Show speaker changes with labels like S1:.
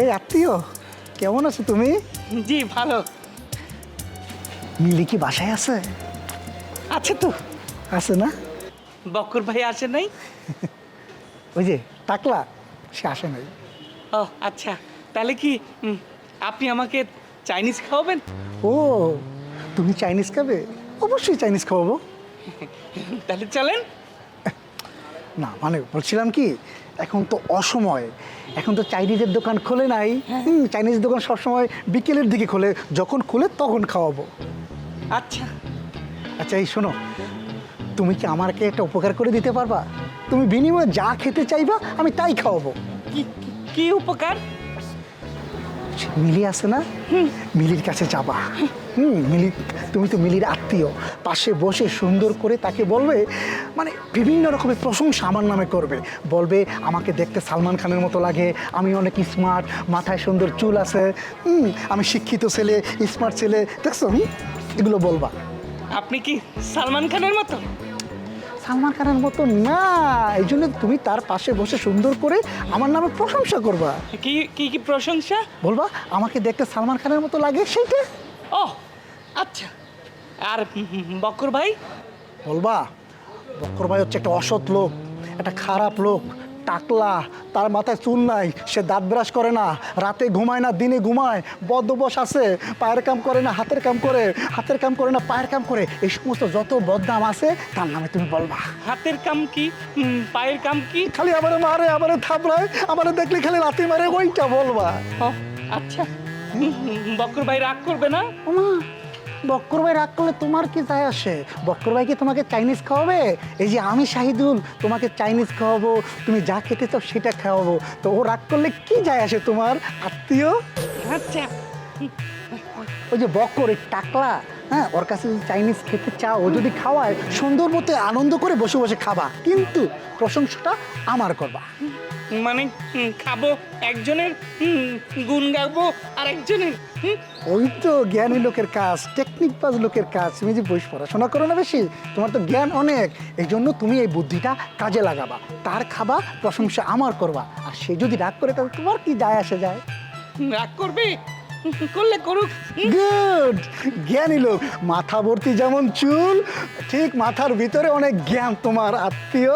S1: এই আত্মীয়? কেমন আছো তুমি?
S2: জি ভালো।
S1: মিলি কি বাসায় আছে?
S2: আছে তো।
S1: আছে না?
S2: বক্কর ভাই আসে নাই?
S1: ওই যে টাকলা সে আসে নাই।
S2: ও আচ্ছা। তাহলে কি আপনি আমাকে চাইনিজ খাওয়াবেন?
S1: ও তুমি চাইনিজ খাবে? অবশ্যই চাইনিজ খাওয়াবো।
S2: তাহলে চলেন।
S1: না মানে বলছিলাম কি এখন তো অসময়। এখন তো চাইনিজের দোকান খোলে নাই। চাইনিজ দোকান সবসময় বিকেলের দিকে খোলে। যখন খুলে তখন খাওয়াবো।
S2: আচ্ছা।
S1: আচ্ছা এই শোনো তুমি কি আমাকে একটা উপকার করে দিতে পারবা? তুমি বিনিময়ে যা খেতে চাইবা আমি তাই খাওয়াবো।
S2: কি কি- কি উপকার?
S1: মিলি আছে না? মিলির কাছে যাবা। হুম মিলি তুমি তো মিলির আত্মীয়। পাশে বসে সুন্দর করে তাকে বলবে মানে বিভিন্ন রকমের প্রশংসা আমার নামে করবে। বলবে আমাকে দেখতে সালমান খানের মতো লাগে আমি অনেক স্মার্ট মাথায় সুন্দর চুল আছে হুম আমি শিক্ষিত ছেলে স্মার্ট ছেলে দেখছ হুম? এগুলো বলবা।
S2: আপনি কি সালমান খানের মতো?
S1: সালমান খানের মতো না এই জন্য তুমি তার পাশে বসে সুন্দর করে আমার নামে প্রশংসা করবা।
S2: কি কি কি প্রশংসা?
S1: বলবা আমাকে দেখতে সালমান খানের মতো লাগে সেইটা?
S2: ও আচ্ছা। আর উম, বক্কর ভাই?
S1: বলবা বক্কর ভাই হচ্ছে একটা অসৎ লোক একটা খারাপ লোক টাকলা তার মাথায় চুল নাই সে দাঁত ব্রাশ করে না রাতে ঘুমায় না দিনে ঘুমায় বদবস আছে পায়ের কাম করে না হাতের কাম করে হাতের কাম করে না পায়ের কাম করে এই সমস্ত যত বদনাম আছে তার নামে তুমি বলবা।
S2: হাতের কাম কি? পায়ের কাম কি?
S1: খালি আবার মারে আবার থাপড়ায় আবার দেখলে খালি লাথি মারে ওইটা বলবা।
S2: আচ্ছা। বক্কর ভাই রাগ করবে না?
S1: ওমা বক্কর ভাই রাগ করলে তোমার কি যায় আসে? বক্কর ভাই কি তোমাকে চাইনিজ খাওয়াবে? এই যে আমি শাহিদুল তোমাকে চাইনিজ খাওয়াবো তুমি যা খেতে চাও সেটা খাওয়াবো। তো ও রাগ করলে কি যায় আসে তোমার আত্মীয়?
S2: আচ্ছা।
S1: ওই যে বক্কর এই টাকলা হ্যাঁ ওর কাছে যদি চাইনিজ খেতে চাও ও যদি খাওয়ায় সুন্দর মতো আনন্দ করে বসে বসে খাবা। কিন্তু প্রশংসাটা আমার করবা।
S2: মানে খাব একজনের গুণ গাবো আর একজনের
S1: ওই তো জ্ঞানী লোকের কাজ টেকনিক পাজ লোকের কাজ। তুমি যে বই পড়াশোনা করো না বেশি তোমার তো জ্ঞান অনেক। এই জন্য তুমি এই বুদ্ধিটা কাজে লাগাবা। তার খাবা প্রশংসা আমার করবা। আর সে যদি রাগ করে তাহলে তোমার কি যায় আসে যায়?
S2: রাগ করবে? করলে করুক
S1: গুড! জ্ঞানী লোক মাথা ভর্তি যেমন চুল ঠিক মাথার ভিতরে অনেক জ্ঞান তোমার আত্মীয়।